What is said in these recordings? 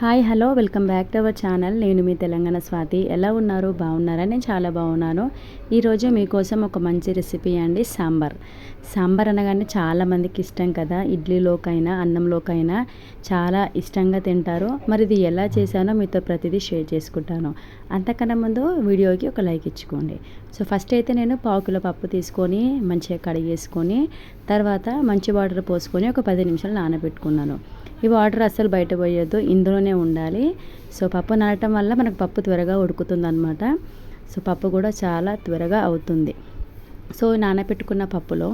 Hi hello welcome back to our channel. నేను మీ తెలంగాణ స్వాతి. ఎలా ఉన్నారు? బాగున్నారా? నేను చాలా బాగున్నాను. ఈరోజు మీకోసం ఒక మంచి రెసిపీ అండి సాంబార్. సాంబార్ అనగానే చాలామందికి ఇష్టం కదా. ఇడ్లీలోకైనా అన్నంలోకైనా చాలా ఇష్టంగా తింటారు. మరి ఇది ఎలా చేశానో మీతో ప్రతిదీ షేర్ చేసుకుంటాను. అంతకన్నా ముందు వీడియోకి ఒక లైక్ ఇచ్చుకోండి. సో ఫస్ట్ అయితే నేను పావు కిలో పప్పు తీసుకొని మంచిగా కడిగేసుకొని తర్వాత మంచి వాటర్ పోసుకొని ఒక పది నిమిషాలు నానబెట్టుకున్నాను. ఈ వాటర్ అస్సలు బయట పోయొద్దు ఇందులోనే ఉండాలి. సో పప్పు నానటం వల్ల మనకు పప్పు త్వరగా ఉడుకుతుంది అనమాట సో పప్పు కూడా చాలా త్వరగా అవుతుంది. సో నానబెట్టుకున్న పప్పులో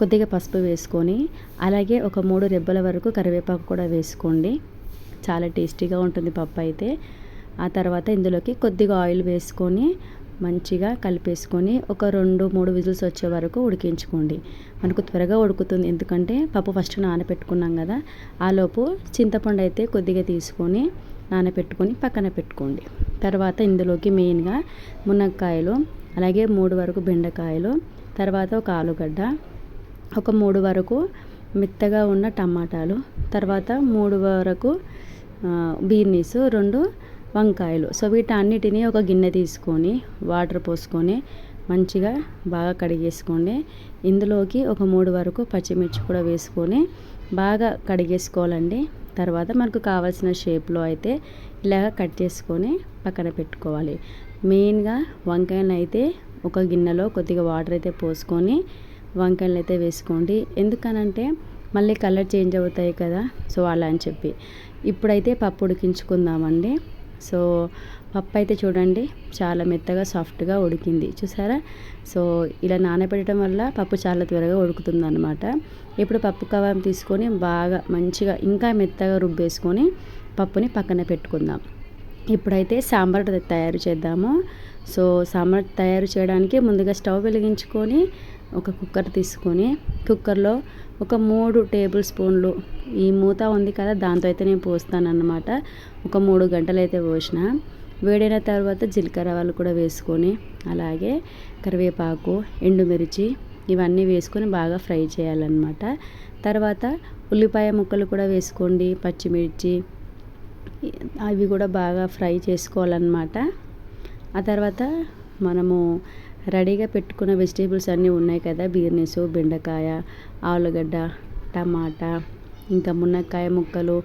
కొద్దిగా పసుపు వేసుకొని అలాగే ఒక మూడు రెబ్బల వరకు కరివేపాకు కూడా వేసుకోండి. చాలా టేస్టీగా ఉంటుంది పప్పు అయితే. ఆ తర్వాత ఇందులోకి కొద్దిగా ఆయిల్ వేసుకొని మంచిగా కలిపేసుకొని ఒక రెండు మూడు విజిల్స్ వచ్చే వరకు ఉడికించుకోండి. మనకు త్వరగా ఉడుకుతుంది. ఎందుకంటే పప్పు ఫస్ట్ నానబెట్టుకున్నాం కదా ఆలోపు చింతపండు అయితే కొద్దిగా తీసుకొని నానబెట్టుకొని పక్కన పెట్టుకోండి. తర్వాత ఇందులోకి మెయిన్గా మునక్కాయలు అలాగే మూడు వరకు బెండకాయలు తర్వాత ఒక ఆలుగడ్డ ఒక మూడు వరకు మెత్తగా ఉన్న టమాటాలు తర్వాత మూడు వరకు బీర్నీస్ రెండు వంకాయలు. సో వీటన్నిటిని ఒక గిన్నె తీసుకొని వాటర్ పోసుకొని మంచిగా బాగా కడిగేసుకోండి. ఇందులోకి ఒక మూడు వరకు పచ్చిమిర్చి కూడా వేసుకొని బాగా కడిగేసుకోవాలండి. తర్వాత మనకు కావాల్సిన షేప్లో అయితే ఇలాగ కట్ చేసుకొని పక్కన పెట్టుకోవాలి. మెయిన్గా వంకాయలు అయితే ఒక గిన్నెలో కొద్దిగా వాటర్ అయితే పోసుకొని వంకాయలు అయితే వేసుకోండి. ఎందుకనంటే మళ్ళీ కలర్ చేంజ్ అవుతాయి కదా సో అలా అని చెప్పి. ఇప్పుడైతే పప్పు ఉడికించుకుందామండి. సో పప్పు అయితే చూడండి చాలా మెత్తగా సాఫ్ట్గా ఉడికింది. చూసారా? సో ఇలా నానబెట్టడం వల్ల పప్పు చాలా త్వరగా ఉడుకుతుంది అనమాట ఇప్పుడు పప్పు కవం తీసుకొని బాగా మంచిగా ఇంకా మెత్తగా రుబ్బేసుకొని పప్పుని పక్కన పెట్టుకుందాం. ఇప్పుడైతే సాంబార్ తయారు చేద్దాము. సో సాంబార్ తయారు చేయడానికి ముందుగా స్టవ్ వెలిగించుకొని ఒక కుక్కర్ తీసుకొని కుక్కర్లో ఒక మూడు టేబుల్ స్పూన్లు ఈ మూత ఉంది కదా దాంతో అయితే నేను పోస్తాను అన్నమాట ఒక మూడు గంటలు అయితే పోసిన. వేడైన తర్వాత జీలకర్ర వాళ్ళు కూడా వేసుకొని అలాగే కరివేపాకు ఎండుమిర్చి ఇవన్నీ వేసుకొని బాగా ఫ్రై చేయాలన్నమాట. తర్వాత ఉల్లిపాయ ముక్కలు కూడా వేసుకోండి పచ్చిమిర్చి అవి కూడా బాగా ఫ్రై చేసుకోవాలన్నమాట. ఆ తర్వాత మనము రెడీగా పెట్టుకున్న వెజిటేబుల్స్ అన్నీ ఉన్నాయి కదా బీర్నీసు బెండకాయ ఆలుగడ్డ టమాటా ఇంకా మునక్కాయ ముక్కలు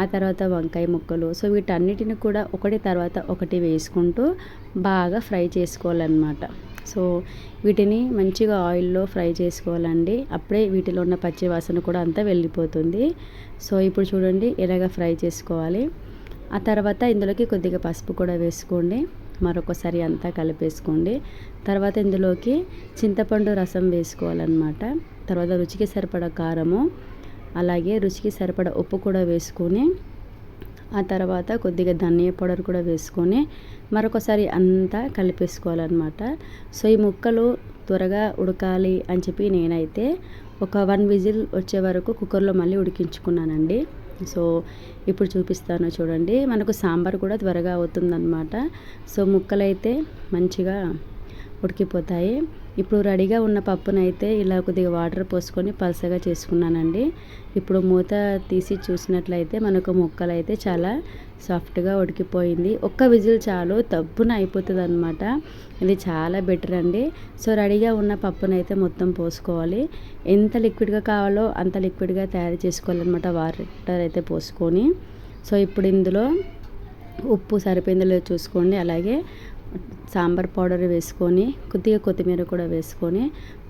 ఆ తర్వాత వంకాయ ముక్కలు. సో వీటన్నిటిని కూడా ఒకటి తర్వాత ఒకటి వేసుకుంటూ బాగా ఫ్రై చేసుకోవాలన్నమాట. సో వీటిని మంచిగా ఆయిల్లో ఫ్రై చేసుకోవాలండి. అప్పుడే వీటిలో ఉన్న పచ్చి వాసన కూడా అంతా వెళ్ళిపోతుంది. సో ఇప్పుడు చూడండి ఇలాగ ఫ్రై చేసుకోవాలి. ఆ తర్వాత ఇందులోకి కొద్దిగా పసుపు కూడా వేసుకోండి. మరొకసారి అంతా కలిపేసుకోండి. తర్వాత ఇందులోకి చింతపండు రసం వేసుకోవాలన్నమాట. తర్వాత రుచికి సరిపడ కారము అలాగే రుచికి సరిపడ ఉప్పు కూడా వేసుకొని ఆ తర్వాత కొద్దిగా ధనియా పౌడర్ కూడా వేసుకొని మరొకసారి అంతా కలిపేసుకోవాలన్నమాట. సో ఈ ముక్కలు త్వరగా ఉడకాలి అని చెప్పి నేనైతే ఒక వన్ విజిల్ వచ్చే వరకు కుక్కర్లో మళ్ళీ ఉడికించుకున్నానండి. సో ఇప్పుడు చూపిస్తాను చూడండి. మనకు సాంబార్ కూడా త్వరగా అవుతుందన్నమాట. సో ముక్కలైతే మంచిగా ఉడికిపోతాయి ఇప్పుడు రెడీగా ఉన్న పప్పునైతే ఇలా కొద్దిగా వాటర్ పోసుకొని పలసగా చేసుకున్నానండి. ఇప్పుడు మూత తీసి చూసినట్లయితే మనకు ముక్కలు అయితే చాలా సాఫ్ట్గా ఉడికిపోయింది. ఒక్క విజిల్ చాలు తప్పున అయిపోతుంది అనమాట ఇది చాలా బెటర్ అండి. సో రెడీగా ఉన్న పప్పునైతే మొత్తం పోసుకోవాలి. ఎంత లిక్విడ్గా కావాలో అంత లిక్విడ్గా తయారు చేసుకోవాలన్నమాట వాటర్ అయితే పోసుకొని. సో ఇప్పుడు ఇందులో ఉప్పు సరిపోయిందో చూసుకోండి. అలాగే సాంబార్ పౌడర్ వేసుకొని కొద్దిగా కొత్తిమీర కూడా వేసుకొని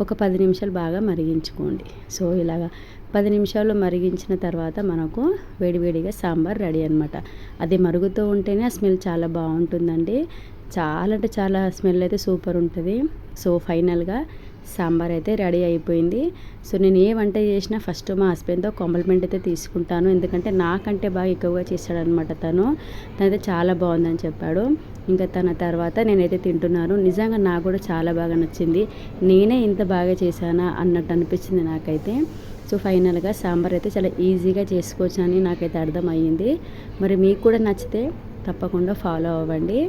ఒక పది నిమిషాలు బాగా మరిగించుకోండి. సో ఇలాగా పది నిమిషాలు మరిగించిన తర్వాత మనకు వేడివేడిగా సాంబార్ రెడీ అనమాట అది మరుగుతూ ఉంటేనే ఆ స్మెల్ చాలా బాగుంటుందండి. చాలా అంటే చాలా స్మెల్ అయితే సూపర్ ఉంటుంది. సో ఫైనల్గా సాంబార్ అయితే రెడీ అయిపోయింది. సో నేను ఏ వంట చేసినా ఫస్ట్ మా హస్బెండ్తో కాంప్లిమెంట్ అయితే తీసుకుంటాను. ఎందుకంటే నాకంటే బాగా ఎక్కువగా చేశాడనమాట తను. తనైతే చాలా బాగుందని చెప్పాడు. ఇంకా తన తర్వాత నేనైతే తింటున్నాను. నిజంగా నాకు కూడా చాలా బాగా నచ్చింది. నేనే ఇంత బాగా చేశానా అన్నట్టు అనిపించింది నాకైతే. సో ఫైనల్గా సాంబార్ అయితే చాలా ఈజీగా చేసుకోవచ్చు అని నాకైతే అర్థమయ్యింది. మరి మీకు కూడా నచ్చితే తప్పకుండా ఫాలో అవ్వండి.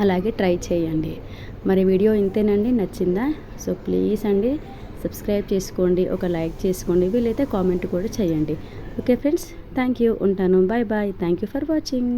అలాగే ట్రై చేయండి. మరి వీడియో ఇంతేనండి. నచ్చిందా? సో ప్లీజ్ అండి. సబ్స్క్రైబ్ చేసుకోండి ఒక లైక్ చేసుకోండి వీలైతే కామెంట్ కూడా చేయండి. Okay friends thank you. ఉంటాను. Bye bye thank you for watching.